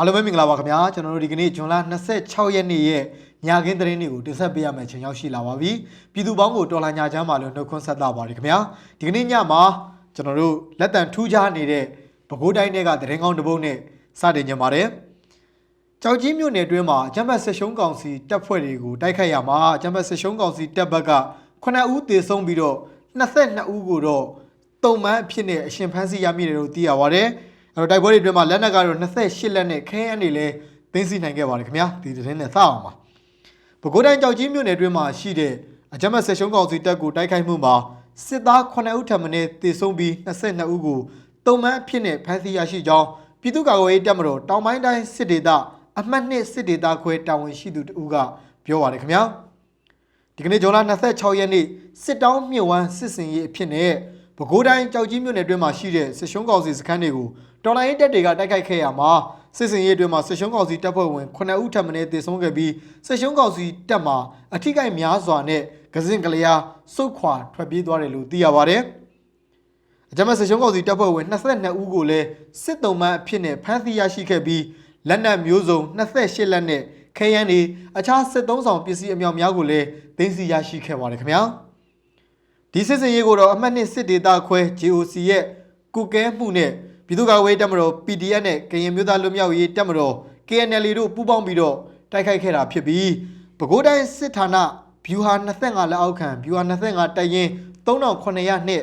အားလုံးပဲမင်္ဂလာပါခင်ဗျာကျွန်တော်တို့ဒီကနေ့ဇွန်လ26ရက်နေ့ရဲ့ညခင်းသတင်းတွေကိုတင်ဆက်ပေးရမယ့်ချိန်ရောက်ရှိလာပါပြီပြည်သူပေါင်းကိုတော်လှန်ညာချမ်းပါလို့နှုတ်ခွန်းဆက်တာပါတယ်ခင်ဗျာဒီကနေ့ညမှာကျွန်တော်တို့လက်တံထူးခြားနေတဲ့ပဲခူးတိုင်းတွေကသတင်းကောင်းတစ်ပုဒ်နဲ့စတင်ကြပါတယ်ကြောက်ကြီးမြို့နယ်အတွင်းမှာအကြမ်းဖက်ဆက်ရှုံးကောင်စီတပ်ဖွဲ့တွေကိုတိုက်ခိုက်ရမှာအကြမ်းဖက်ဆက်ရှုံးကောင်စီတပ်ဘက်က9ဦးသေဆုံးပြီးတော့22ဦးကိုတော့တုံမှန်းအဖြစ်နဲ့အရှင်ဖမ်းဆီးရမိတယ်လို့သိရပါတယ် အဲ့တော့တိုက်ပွဲတွေအတွင်းမှာလက်နက်ကတော့28လက်နဲ့ခဲယမ်းတွေလည်းသိမ်းဆည်းနိုင်ခဲ့ပါတယ်ခင်ဗျာဒီသတင်းနဲ့စအောင်ပါပဲခူးတိုင်းကြောက်ကြီးမြို့နယ်အတွင်းမှာရှိတဲ့အကြမ်းဖက်ဆက်ရှုံးကောင်စီတပ်ကိုတိုက်ခိုက်မှုမှာစစ်သား9ဦးထပ်မံတေဆုံးပြီး22ဦးကိုတုံမှန်းအဖြစ်နဲ့ဖမ်းဆီးရရှိကြောင်းပြည်သူ့ကာကွယ်ရေးတပ်မတော်တောင်ပိုင်းတိုင်းစစ်ဒေသအမှတ်2စစ်ဒေသခွဲတာဝန်ရှိသူတဦးကပြောပါတယ်ခင်ဗျာဒီကနေ့ဇွန်လ26ရက်နေ့စစ်တောင်းမြစ်ဝမ်းစစ်စင်ရေးအဖြစ်နဲ့ ပဲခူးတိုင်းကြောက်ကြီးမြို့နယ်အတွင်းမှာရှိတဲ့စစ်ရှုံးကောင်စီစခန်းတွေကိုတော်လိုင်းရေးတပ်တွေကတိုက်ခိုက်ခဲ့ရမှာစစ်စင်ရေးအတွင်းမှာစစ်ရှုံးကောင်စီတပ်ဖွဲ့ဝင်9ဦးထပ်မံတေဆုံးခဲ့ပြီးစစ်ရှုံးကောင်စီတပ်မှာအထိကိများစွာနဲ့ကစင်ကလျာစုတ်ခွာထွက်ပြေးသွားတယ်လို့သိရပါတယ်။အကြမ်းဖက်စစ်ရှုံးကောင်စီတပ်ဖွဲ့ဝင်22ဦးကိုလည်းစစ်တုံးမှအဖြစ်နဲ့ဖမ်းဆီးရရှိခဲ့ပြီးလက်နက်မျိုးစုံ28လက်နဲ့ခဲယမ်းတွေအခြားစစ်သုံးဆောင်ပစ္စည်းအမြောက်များကိုလည်းသိမ်းဆည်းရရှိခဲ့ပါတယ်ခင်ဗျာ။ ဒီစစ်စင်ရေးကိုတော့အမှတ်နှစ်စစ်ဒေသခွဲ JOC ရဲ့ကုကဲမှုနဲ့ပြည်သူ့ကာကွယ်ရေးတပ်မတော် PDF နဲ့ကရင်မျိုးသားလူမျိုးရေးတပ်မတော် KNL တို့ပူးပေါင်းပြီးတော့တိုက်ခိုက်ခဲ့တာဖြစ်ပြီးပဲခူးတိုင်းစစ်ဌာနဗျူဟာ25လက်အောက်ခံဗျူဟာ25တပ်ရင်း3900နှစ်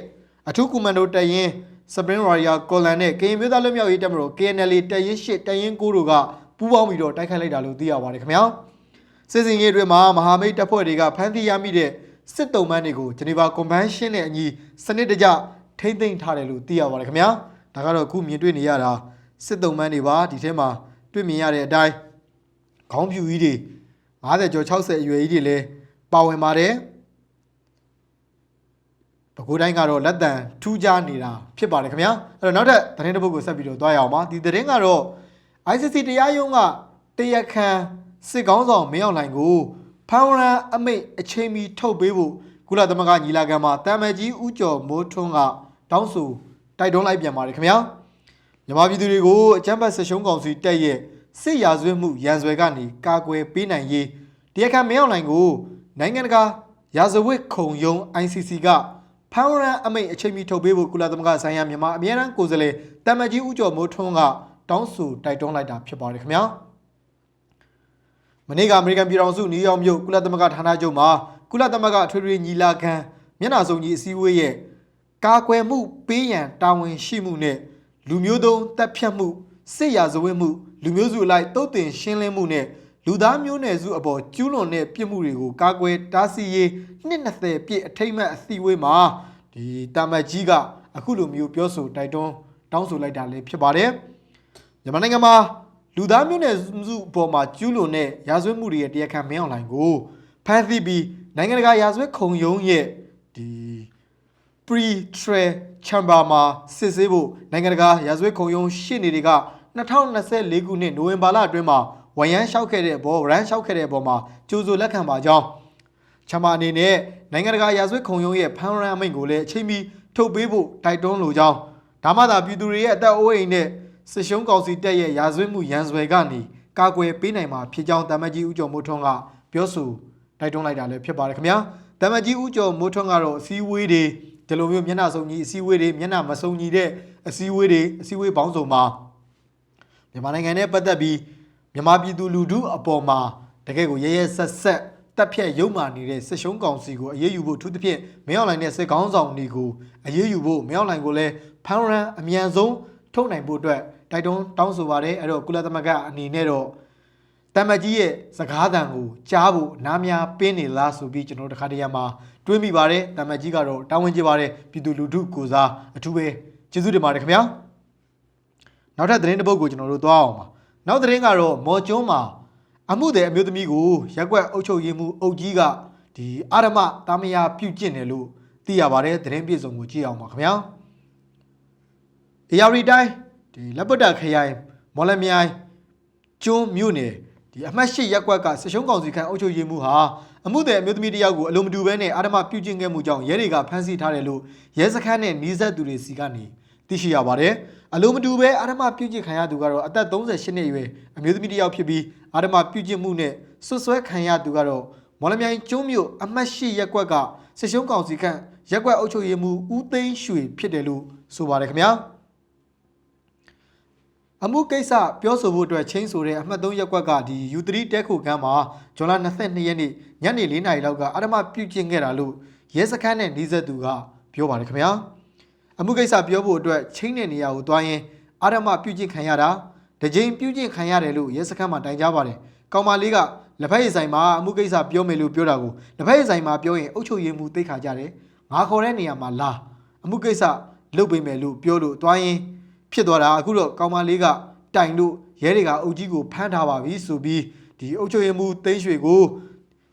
အထူးကွန်မန်ဒိုတပ်ရင်း Spring Warrior ကော်လန်နဲ့ကရင်မျိုးသားလူမျိုးရေးတပ်မတော် KNL တပ်ရင်း8တပ်ရင်း9တို့ကပူးပေါင်းပြီးတော့တိုက်ခိုက်လိုက်တာလို့သိရပါတယ်ခင်ဗျာစစ်စင်ရေးအတွင်းမှာမဟာမိတ်တပ်ဖွဲ့တွေကဖမ်းဆီးရမိတဲ့ စစ်တုံးမန်းတွေကိုဂျနီဗာကွန်ဗန်းရှင်းနဲ့အညီစနစ်တကျထိမ့်သိမ်းထားတယ်လို့သိရပါတယ်ခင်ဗျာဒါကတော့အခုမြင်တွေ့နေရတာစစ်တုံးမန်းတွေပါဒီထဲမှာတွေ့မြင်ရတဲ့အတိုင်းခေါင်းဖြူကြီးတွေ50ကျော်60အရွယ်ကြီးတွေလည်းပါဝင်ပါတယ်ပဲခူးတိုင်းကတော့လက်တံထူးခြားနေတာဖြစ်ပါတယ်ခင်ဗျာအဲ့တော့နောက်ထပ်သတင်းတစ်ပုဒ်ကိုဆက်ပြီးတော့တွားရအောင်ပါဒီသတင်းကတော့ ICC တရားရုံးကတရားခံစစ်ကောင်းဆောင်မင်းအောင်လှိုင်ကို ဖမ်းရန်အမိတ်အချိန်မီထုတ်ပေးဖို့ကုလသမဂ္ဂညီလာခံမှာတာမန်ကြီးဦးကျော်မိုးထွန်းကတောင်းဆိုတိုက်တွန်းလိုက်ပြန်ပါတယ်ခင်ဗျာမြန်မာပြည်သူတွေကိုအကြမ်းဖက်ဆက်ရှုံးကောင်စီတက်ရဲ့စစ်ရာဇဝတ်မှုရန်ဆွဲကနေကာကွယ်ပေးနိုင်ရေးတရားခံမင်းအောင်လှိုင်ကိုနိုင်ငံတကာရာဇဝတ်ခုံရုံး ICC ကဖမ်းရန်အမိတ်အချိန်မီထုတ်ပေးဖို့ကုလသမဂ္ဂဆိုင်ရာမြန်မာအမြဲတမ်းကိုယ်စားလှယ်တာမန်ကြီးဦးကျော်မိုးထွန်းကတောင်းဆိုတိုက်တွန်းလိုက်တာဖြစ်ပါတယ်ခင်ဗျာ မနေ့ကအမေရိကန်ပြည်ထောင်စုနယူးယောက်မြို့ကုလသမဂ္ဂဌာနချုပ်မှာကုလသမဂ္ဂအထွေထွေညီလာခံမျက်နှာစုံကြီးအစည်းအဝေးရဲ့ကာကွယ်မှုပေးရန်တာဝန်ရှိမှုနဲ့လူမျိုးတုံးတပ်ဖြတ်မှုစစ်ရာဇဝတ်မှုလူမျိုးစုအလိုက်တုတ်တင်ရှင်းလင်းမှုနဲ့လူသားမျိုးနွယ်စုအပေါ်ကျူးလွန်တဲ့ပြစ်မှုတွေကိုကာကွယ်တားဆီးရေးနှစ်20ပြည့်အထိမ့်မဲ့အစည်းအဝေးမှာဒီတာမတ်ကြီးကအခုလိုမျိုးပြောဆိုတိုက်တွန်းတောင်းဆိုလိုက်တာလည်းဖြစ်ပါတယ်မြန်မာနိုင်ငံမှာ လူသားမျိုးနွယ်စုအပေါ်မှာကျူးလွန်တဲ့ရာဇဝတ်မှုတွေရဲ့တရားခံမင်းအောင်လှိုင်ကိုဖမ်းဆီးပြီးနိုင်ငံတကာရာဇဝတ်ခုံရုံးရဲ့ဒီ pre trial chamber မှာစစ်ဆေးဖို့နိုင်ငံတကာရာဇဝတ်ခုံရုံးရှေ့နေတွေက2024ခုနှစ်နိုဝင်ဘာလအတွင်းမှာဝရမ်းလျှောက်ခဲ့တဲ့အပေါ်ရန်လျှောက်ခဲ့တဲ့အပေါ်မှာကြိုးစိုးလက်ခံပါကြောင်းချမအနေနဲ့နိုင်ငံတကာရာဇဝတ်ခုံရုံးရဲ့ဖမ်းရန်အမိန့်ကိုလည်းအချိန်မီထုတ်ပေးဖို့တိုက်တွန်းလိုကြောင်းဒါမှသာပြည်သူတွေရဲ့အသက်အိုးအိမ်နဲ့ စစ်ရှုံးကောင်စီတပ်ရဲ့ရာဇဝတ်မှုရန်ဆွဲကနေကာကွယ်ပေးနိုင်မှာဖြစ်ကြောင်းတမန်ကြီးဦးကျော်မိုးထွန်းကပြောဆိုတိုက်တွန်းလိုက်တာလည်းဖြစ်ပါတယ်ခင်ဗျာတမန်ကြီးဦးကျော်မိုးထွန်းကတော့အစည်းအဝေးတွေဒီလိုမျိုးမျက်နှာစုံကြီးအစည်းအဝေးတွေမျက်နှာမစုံကြီးတဲ့အစည်းအဝေးတွေအစည်းအဝေးပေါင်းစုံမှာမြန်မာနိုင်ငံနဲ့ပတ်သက်ပြီးမြန်မာပြည်သူလူထုအပေါ်မှာတကယ်ကိုရဲရဲဆက်ဆက်တက်ဖြတ်ရုံမာနေတဲ့စစ်ရှုံးကောင်စီကိုအရေးယူဖို့အထူးသဖြင့်မင်းအောင်လှိုင်နဲ့စစ်ကောင်းဆောင်တွေကိုအရေးယူဖို့မင်းအောင်လှိုင်ကိုလည်းဖမ်းရန်အမြန်ဆုံးထုတ်နိုင်ဖို့အတွက် တိုက်တွန်းတောင်းဆိုပါတယ်အဲ့တော့ကုလသမဂ္ဂအနေနဲ့တော့တမတ်ကြီးရဲ့စကားသံကိုကြားဖို့နားများပင်းနေလားဆိုပြီးကျွန်တော်တို့တစ်ခါတည်းရမှာတွေးမိပါတယ်တမတ်ကြီးကတော့တာဝန်ကျပါတယ်ပြည်သူလူထုကိုစားအထူးပဲကျေးဇူးတင်ပါတယ်ခင်ဗျာနောက်ထပ်သတင်းတစ်ပုဒ်ကိုကျွန်တော်တို့သွားအောင်ပါနောက်သတင်းကတော့မော်ကျွန်းမှာအမှုတဲ့အမျိုးသမီးကိုရက်ကွက်အုပ်ချုပ်ရေးမှုအုပ်ကြီးကဒီအာရမတာမယာပြုတ်ကျင့်တယ်လို့သိရပါတယ်သတင်းပြည့်စုံကိုကြည့်အောင်ပါခင်ဗျာအေယာရီတိုင်း ဒီလက်ပတ်တာခရိုင်မော်လမြိုင်ကျွန်းမြို့နယ်ဒီအမှတ်၈ရပ်ကွက်ကစစ်ရှုံးကောင်စီခန့်အုပ်ချုပ်ရေးမှူးဟာအမှုတဲ့အမျိုးသမီးတစ်ယောက်ကိုအလုံးမတူဘဲနဲ့အာဓမပြုကျင့်ခဲ့မှုကြောင့်ရဲတွေကဖမ်းဆီးထားတယ်လို့ရဲစခန်းနဲ့နှီးဆက်သူတွေစီကနေသိရှိရပါတယ်အလိုမတူပဲအာရမပြုကျင့်ခံရသူကတော့အသက်38နှစ်အရွယ်အမျိုးသမီးတစ်ယောက်ဖြစ်ပြီးအာရမပြုကျင့်မှုနဲ့ဆွဆွဲခံရသူကတော့မော်လမြိုင်ကျွန်းမြို့အမှတ်ရှိရက်ကွက်ကစစ်ရှုံးကောင်စီခန့်ရက်ကွက်အုပ်ချုပ်ရေးမှူးဦးသိန်းရွှေဖြစ်တယ်လို့ဆိုပါတယ်ခင်ဗျာ အမှုကိစ္စပြောဆိုဖို့အတွက်ချင်းဆိုတဲ့အမှတ်3ရက်ကွက်ကဒီ U3 တဲခုကမ်းမှာဇွန်လ22ရက်နေ့ညနေ4နာရီလောက်ကအာရမပြုကျင့်ခဲ့တာလို့ရဲစခန်းနဲ့နှီးဆက်သူကပြောပါတယ်ခင်ဗျာအမှုကိစ္စပြောဖို့အတွက်ချင်းတဲ့နေရာကိုသွားရင်အာရမပြုကျင့်ခံရတာတကြိမ်ပြုကျင့်ခံရတယ်လို့ရဲစခန်းမှာတိုင်ကြားပါတယ်။ကောင်မလေးကလက်ဖက်ရည်ဆိုင်မှာအမှုကိစ္စပြောမယ်လို့ပြောတာကိုလက်ဖက်ရည်ဆိုင်မှာပြောရင်အုပ်ချုပ်ရေးမှုသိခါကြတယ်။ငါခေါ်တဲ့နေရာမှာလာအမှုကိစ္စလုပ်ပေးမယ်လို့ပြောလို့သွားရင် ဖြစ်သွားတာအခုတော့ကောင်မလေးကတိုင်လို့ရဲတွေကအုပ်ကြီးကိုဖမ်းထားပါပြီဆိုပြီးဒီအုပ်ချုပ်ရေးမှုသိန်းရွှေကို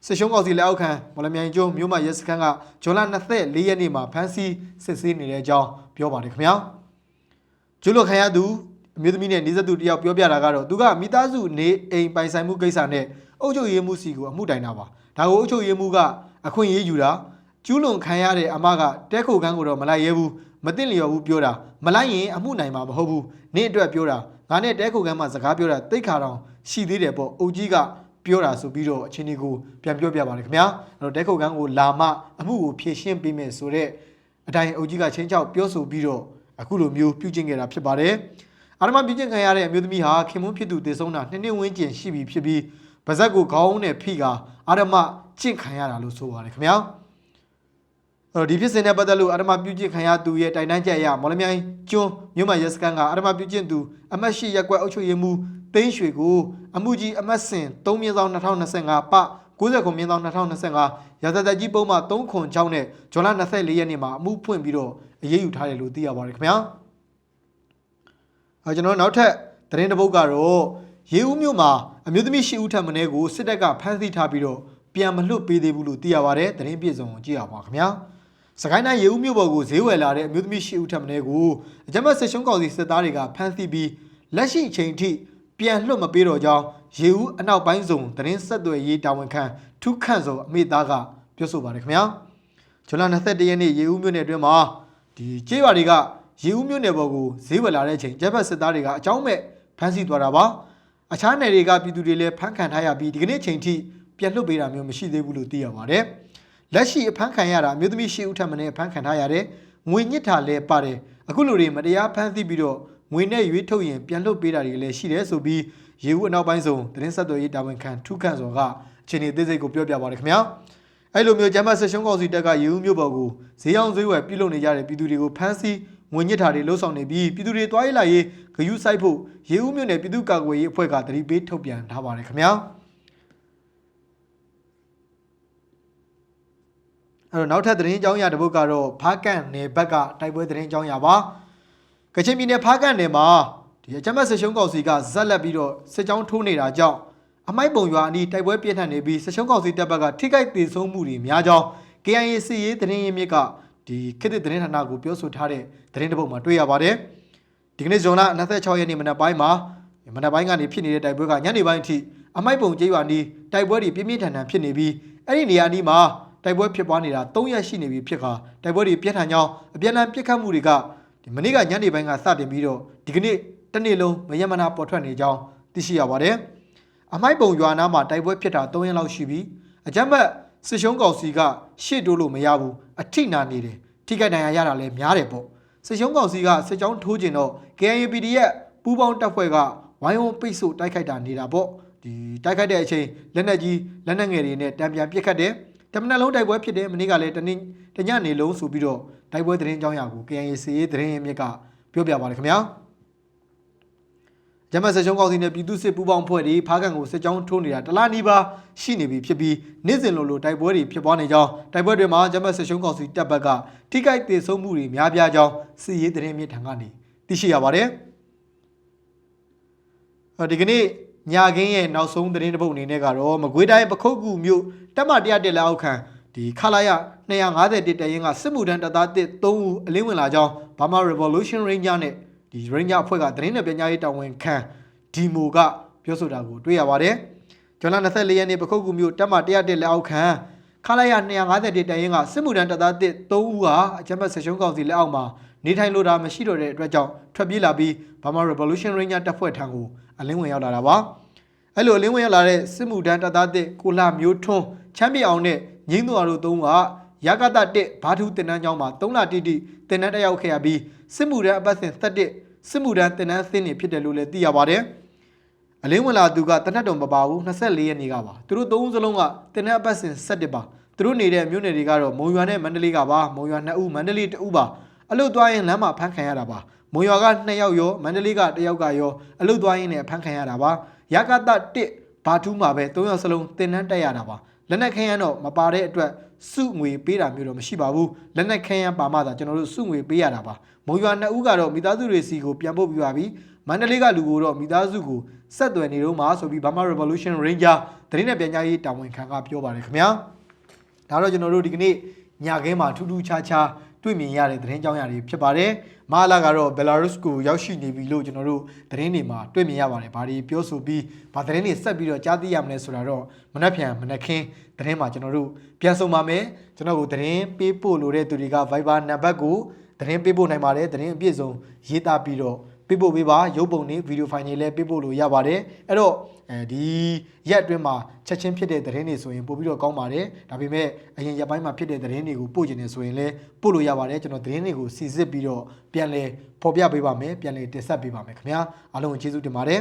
စစ်ရှုံးကောင်စီလက်အောက်ခံမလမြိုင်ကျွန်းမြို့မရဲစခန်းကဂျွန်လ24ရက်နေ့မှာဖမ်းဆီးစစ်ဆေးနေတဲ့အကြောင်းပြောပါတယ်ခင်ဗျာကျွလွတ်ခံရသူအမျိုးသမီးနဲ့နေသက်သူတယောက်ပြောပြတာကတော့သူကမိသားစုနေအိမ်ပိုင်ဆိုင်မှုကိစ္စနဲ့အုပ်ချုပ်ရေးမှုစီကိုအမှုတိုင်တာပါဒါကိုအုပ်ချုပ်ရေးမှုကအခွင့်အရေးယူတာကျူးလွန်ခံရတဲ့အမကတဲခိုကန်းကိုတော့မလိုက်ရဲဘူး မသိလျော်ဘူးပြောတာမလိုက်ရင်အမှုနိုင်မှာမဟုတ်ဘူးနင့်အတွက်ပြောတာငါနဲ့တဲခိုကန်းမှာစကားပြောတာတိတ်ခါတောင်ရှိသေးတယ်ပေါ့အုပ်ကြီးကပြောတာဆိုပြီးတော့အချင်းဒီကိုပြန်ပြောပြပါတယ်ခင်ဗျာအဲ့တော့တဲခိုကန်းကိုလာမအမှုကိုဖြေရှင်းပေးမယ်ဆိုတော့အတိုင်းအုပ်ကြီးကချင်းချောက်ပြောဆိုပြီးတော့အခုလိုမျိုးပြုကျင့်ခဲ့တာဖြစ်ပါတယ်အာရမပြုကျင့်ခံရတဲ့အမျိုးသမီးဟာခင်မွန်းဖြစ်သူတည်ဆုံးတာနှစ်နှစ်ဝန်းကျင်ရှိပြီဖြစ်ပြီးဗဇက်ကိုခေါင်းနဲ့ဖိကအာရမကျင့်ခံရတာလို့ဆိုပါတယ်ခင်ဗျာအဲ့ တော့ဒီဖြစ်စဉ်နဲ့ပတ်သက်လို့အဓမ္မပြုကျင့်ခံရသူရဲ့တိုင်တန်းချက်အရမော်လမြိုင်ကျွန်းမြို့မရဲစခန်းကအဓမ္မပြုကျင့်သူအမတ်ရှိရက်ကွက်အုပ်ချုပ်ရေးမှူးသိန်းရွှေကိုအမှုကြီးအမတ်စဉ်3မြင်းဆောင်2025ပ69မြင်းဆောင်2025ရာဇသက်ကြီးပုံမှ3ခွန်6နဲ့ဇွန်လ24ရက်နေ့မှာအမှုဖွင့်ပြီးတော့အရေးယူထားတယ်လို့သိရပါတယ်ခင်ဗျာအဲကျွန်တော်တို့နောက်ထပ်သတင်းတစ်ပုဒ်ကတော့ရေဦးမြို့မှာအမျိုးသမီးရှိဦးထပ်မင်းကိုစစ်တပ်ကဖမ်းဆီးထားပြီးတော့ပြန်မလွတ်ပေးသေးဘူးလို့သိရပါတယ်သတင်းပြည့်စုံကိုကြည့်ရပါခင်ဗျာ စကိုင်းတိုင်းရေဦးမြို့ပေါ်ကိုဈေးဝယ်လာတဲ့အမျိုးသမီးရှိဦးထပ်မင်းကိုအကြမ်းဖက်စစ်ရှုံးကောင်စီစစ်သားတွေကဖမ်းဆီးပြီးလက်ရှိအချိန်ထိပြန်လွှတ်မပေးတော့ကြောင်းရေဦးအနောက်ပိုင်းစုံသတင်းဆက်သွယ်ရေးတာဝန်ခံထုခန့်စုံအမိသားကပြောဆိုပါတယ်ခင်ဗျာဇွန်လ21ရက်နေ့ရေဦးမြို့နယ်အတွင်းမှာဒီကျေးရွာတွေကရေဦးမြို့နယ်ပေါ်ကိုဈေးဝယ်လာတဲ့အချိန်အကြမ်းဖက်စစ်သားတွေကအကြောင်းမဲ့ဖမ်းဆီးသွားတာပါအခြားနယ်တွေကပြည်သူတွေလည်းဖမ်းခံထားရပြီးဒီကနေ့ချိန်ထိပြန်လွှတ်ပေးတာမျိုးမရှိသေးဘူးလို့သိရပါတယ် လက်ရှိအဖမ်းခံရတာအမျိုးသမီးရှိဦးထက်မင်းအဖမ်းခံထားရတယ်ငွေညစ်တာလည်းပါတယ်အခုလူတွေမတရားဖမ်းဆီးပြီးတော့ငွေနဲ့ရွေးထုတ်ရင်ပြန်လွတ်ပေးတာတွေလည်းရှိတယ်ဆိုပြီးရေဦးအနောက်ပိုင်းဆုံးသတင်းဆက်သွယ်ရေးတာဝန်ခံထုခန့်စော်ကအခြေအနေအသေးစိတ်ကိုပြောပြပါတယ်ခင်ဗျာအဲ့လိုမျိုးဂျမ်းမတ်ဆက်ရှုံးကောင်စီတက်ကရေဦးမြို့ပေါ်ကိုဈေးအောင်ဈေးဝယ်ပြုလုပ်နေကြတဲ့ပြည်သူတွေကိုဖမ်းဆီးငွေညစ်တာတွေလှုပ်ဆောင်နေပြီးပြည်သူတွေတွားရလာရေးဂယုစိုက်ဖို့ရေဦးမြို့နယ်ပြည်သူ့ကာကွယ်ရေးအဖွဲ့ကတတိပေးထုတ်ပြန်ထားပါတယ်ခင်ဗျာ အဲ့တော့နောက်ထပ်သတင်းကြောင်းရတစ်ပုဒ်ကတော့ဖားကန်နယ်ဘက်ကတိုက်ပွဲသတင်းကြောင်းရပါကချင်ပြည်နယ်ဖားကန်နယ်မှာဒီအကြမ်းဖက်စစ်ရှုံးကောင်စီကဇက်လက်ပြီးတော့စစ်ကြောင်းထိုးနေတာကြောင့်အမိုက်ပုံရွာအနီးတိုက်ပွဲပြင်းထန်နေပြီးစစ်ရှုံးကောင်စီတပ်ဘက်ကထိခိုက်ဒေဆုံးမှုတွေများကြောင်း KIA စီရေးသတင်းရင်းမြစ်ကဒီခေတ်သစ်သတင်းဌာနကိုပြောဆိုထားတဲ့သတင်းတစ်ပုဒ်မှာတွေ့ရပါတယ်ဒီကနေ့ဇွန်လ26ရက်နေ့မနက်ပိုင်းမှာမနက်ပိုင်းကနေဖြစ်နေတဲ့တိုက်ပွဲကညနေပိုင်းအထိအမိုက်ပုံကျေးရွာနီးတိုက်ပွဲတွေပြင်းပြင်းထန်ထန်ဖြစ်နေပြီးအဲ့ဒီနေရာအနီးမှာ တိုက်ပွဲဖြစ်ပွားနေတာ3ရက်ရှိနေပြီဖြစ်ခါတိုက်ပွဲတွေပြင်းထန်ကြောင်းအပြန်အလှန်ပစ်ခတ်မှုတွေကဒီမနေ့ကညနေပိုင်းကစတင်ပြီးတော့ဒီကနေ့တစ်နေ့လုံးမယမနာပေါ်ထွက်နေကြောင်းသိရှိရပါတယ်။အမိုက်ပုံရွာနားမှာတိုက်ပွဲဖြစ်တာ3ရက်လောက်ရှိပြီ။အကြမ်းဖက်စစ်ရှုံးကောင်စီကရှေ့တိုးလို့မရဘူးအထိနာနေတယ်။ထိခိုက်ဒဏ်ရာရတာလည်းများတယ်ပေါ့။စစ်ရှုံးကောင်စီကစစ်ကြောင်းထိုးကျင်တော့ KNPD ရဲ့ပူးပေါင်းတပ်ဖွဲ့ကဝိုင်းဝန်းပိတ်ဆို့တိုက်ခိုက်တာနေတာပေါ့။ဒီတိုက်ခိုက်တဲ့အချိန်လက်နက်ကြီးလက်နက်ငယ်တွေနဲ့တံပြန်ပစ်ခတ်တယ်။ တမန်လုံးတိုက်ပွဲဖြစ်တယ်မနေ့ကလည်းတနေ့တညနေလုံးဆိုပြီးတော့တိုက်ပွဲသတင်းကြောင်းရာကို KNA စီရေးသတင်းရင်းမြစ်ကပြောပြပါတယ်ခင်ဗျာဂျမတ်ဆက်ရှုံးကောင်းစီနဲ့ပြည်သူစစ်ပူးပေါင်းဖွဲ့တွေဖားကန်ကိုစစ်ကြောင်းထိုးနေတာတလားနီးပါရှိနေပြီဖြစ်ပြီးနေ့စဉ်လိုလိုတိုက်ပွဲတွေဖြစ်ပွားနေကြောင်းတိုက်ပွဲတွေမှာဂျမတ်ဆက်ရှုံးကောင်းစီတပ်ဘက်ကထိခိုက်ဒေဆုံးမှုတွေများပြားကြောင်းစီရေးသတင်းမြစ်ထံကနေသိရှိရပါတယ်အော်ဒီကနေ့ ညာခင်းရဲ့နောက်ဆုံးသတင်းတစ်ပုဒ်အနေနဲ့ကတော့မကွေးတိုင်းပခုတ်ကူမြို့တက်မ100တက်လက်အောက်ခံဒီခလာရ250တက်တရင်ကစစ်မှုထမ်းတပ်သားတစ်3ဦးအလင်းဝင်လာကြောင်း Burma Revolution Ranger နဲ့ဒီ Ranger အဖွဲ့ကသတင်းနဲ့ပညာရေးတာဝန်ခံဒီမိုကပြောဆိုတာကိုတွေ့ရပါတယ်။ဂျွန်လ24ရက်နေ့ပခုတ်ကူမြို့တက်မ100တက်လက်အောက်ခံခလာရ250တက်တရင်ကစစ်မှုထမ်းတပ်သားတစ်3ဦးဟာအကြမ်းဖက်ဆက်ရှုံးကောင်စီလက်အောက်မှာနေထိုင်လိုတာမရှိတော့တဲ့အတွက်ကြောင့်ထွက်ပြေးလာပြီး Burma Revolution Ranger တပ်ဖွဲ့ထံကို အလင်းဝင်ရောက်လာတာပါအဲ့လိုအလင်းဝင်ရောက်လာတဲ့စစ်မှုထမ်းတပ်သားတစ်ကိုလာမျိုးထွန်းချမ်းမြေအောင်နဲ့ငိမ့်သူအားတို့သုံးကရကတတစ်ဘာထူးတင်တန်းကျောင်းမှာ3လတိတိတင်တန်းတက်ရောက်ခဲ့ရပြီးစစ်မှုထမ်းအပတ်စဉ်7စစ်မှုထမ်းတင်တန်းဆင်းနေဖြစ်တယ်လို့လည်းသိရပါတယ်အလင်းဝင်လာသူကတနတ်တော်မပါဘူး24ရက်နေ့ကပါသူတို့သုံးဦးစလုံးကတင်တန်းအပတ်စဉ်7ပါသူတို့နေတဲ့မြို့နယ်တွေကတော့မုံရွာနဲ့မန္တလေးကပါမုံရွာ2ဦးမန္တလေး2ဦးပါအလုတ်သွားရင်လမ်းမှာဖမ်းခံရတာပါ မုံရွာက2ယောက်ရောမန္တလေးက1ယောက်ကရောအလုတ်သွားရင်လည်းဖမ်းခံရတာပါရကတ1ဘာထူးမှာပဲ3ယောက်စလုံးတင်တန်းတက်ရတာပါလက်နက်ခဲယမ်းတော့မပါတဲ့အတွက်စုငွေပေးတာမျိုးတော့မရှိပါဘူးလက်နက်ခဲယမ်းပါမှသာကျွန်တော်တို့စုငွေပေးရတာပါမုံရွာ2ဦးကတော့မိသားစုတွေစီကိုပြန်ပို့ပြပါပြီမန္တလေးကလူကိုတော့မိသားစုကိုဆက်သွယ်နေတော့မှဆိုပြီး Burma Revolution Ranger တရင်နဲ့ပြန်ကြားရေးတာဝန်ခံကပြောပါတယ်ခင်ဗျာဒါတော့ကျွန်တော်တို့ဒီကနေ့ညခင်းမှာထူးထူးခြားခြားတွေ့မြင်ရတဲ့သတင်းကြောင်းရာတွေဖြစ်ပါတယ်။ မဟာလာကတော့ Belarus ကိုရောက်ရှိနေပြီလို့ကျွန်တော်တို့သတင်းတွေမှာတွေ့မြင်ရပါတယ်။ဘာတွေပြောဆိုပြီးဘာသတင်းတွေဆက်ပြီးတော့ကြားသိရမလဲဆိုတာတော့မနှက်ဖြန်မနှက်ခင်းသတင်းမှာကျွန်တော်တို့ပြန်ဆုံပါမယ်။ကျွန်တော်တို့သတင်းပေးပို့လိုတဲ့သူတွေက Viber နံပါတ်ကိုသတင်းပေးပို့နိုင်ပါတယ်။သတင်းအပြည့်စုံရေးသားပြီးတော့ ပေးပို့ပေးပါရုပ်ပုံတွေဗီဒီယိုဖိုင်တွေလည်းပေးပို့လို့ရပါတယ်။အဲ့တော့အဲဒီရက်အတွင်းမှာချက်ချင်းဖြစ်တဲ့သတင်းတွေဆိုရင်ပို့ပြီးတော့ကောင်းပါတယ်ဒါပေမဲ့အရင်ရက်ပိုင်းမှာဖြစ်တဲ့သတင်းတွေကိုပို့ကျင်နေဆိုရင်လည်းပို့လို့ရပါတယ်ကျွန်တော်သတင်းတွေကိုစီစစ်ပြီးတော့ပြန်လည်ဖော်ပြပေးပါမယ်ပြန်လည်တင်ဆက်ပေးပါမယ်ခင်ဗျာအားလုံးကိုကျေးဇူးတင်ပါတယ်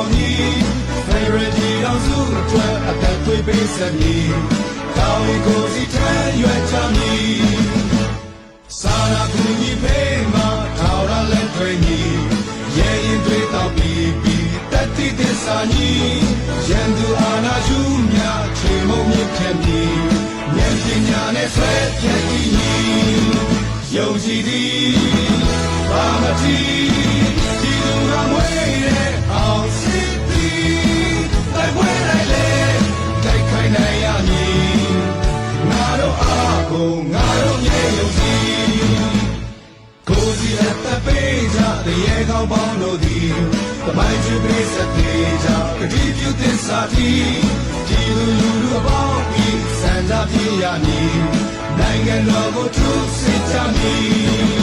မ်းတဲ့ကြော်မီ Favorite တော်စုအတွက်အသက်သွေးပေးဆက်မီကောင်းရီကိုစီထမ်းရွက်ချမီစာနာကူညီပေးမှာထောက်ရလက်တွေညီရဲ့ရင်တွေတော့ပြီးပြီးတတိသစ္စာညီရန်သူအာနာယူမြချေမုံမြင့်ဖြတ်မီဉာဏ်ပညာနဲ့ဆွဲဖြတ်တည်ညီယုံကြည်သည်ဘာမတိဒီလူကမွေးတဲ့ ပြရမည်နိုင်ငံတော်ကိုထုစစ်ကြမည်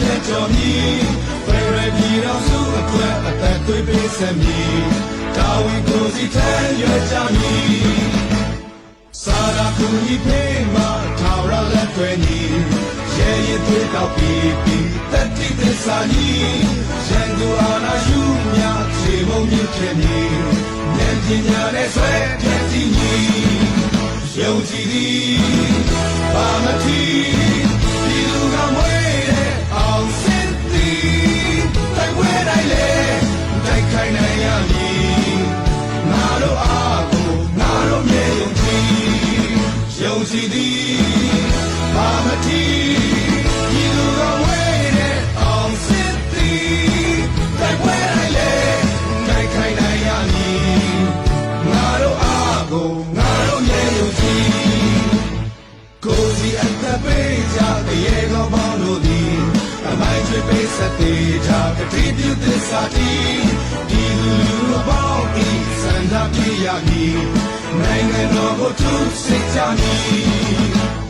စူးစမ်းတဲ့ကြော်မီဖရယ်ပြည်တော်စုအတွက်အသက်သွေးပေးဆက်မည်တာဝန်ကိုစီထမ်းရွက်ကြမည်စာရာကူညီပေးမှာထာဝရလက်တွေညီရဲ့ရင်သွေးတော့ပြီးပြီးတတိသစ္စာညီရန်သူအာနာယူမြခြေမုံမြင့်ခဲ့မည်ဉာဏ်ပညာနဲ့ဆွဲဖြတ်တည်ညီယုံကြည်သည်ဘာမတိဒီလူကမွေး ယုံကြည်သည်ဘာမတိဒီလူကမွေးတဲ့အောင်စစ်သည်တိုက်ပွဲတိုင်းလေတိုက်ခိုင်းနိုင်ရမည်ငါတို့အားကိုငါတို့မြေယုံကြည်ကိုစီအသက်ပေးကြတဲ့ရေကောင်းပေါင်းတို့သည်အမိုင်းချွေပေးဆက်သေးကြကတိပြုသစ္စာတီဒီလူလူပေါင်းဤစန္ဒပြရမည် နိုင်ငံတော်ကိုထုစစ်ကြမည်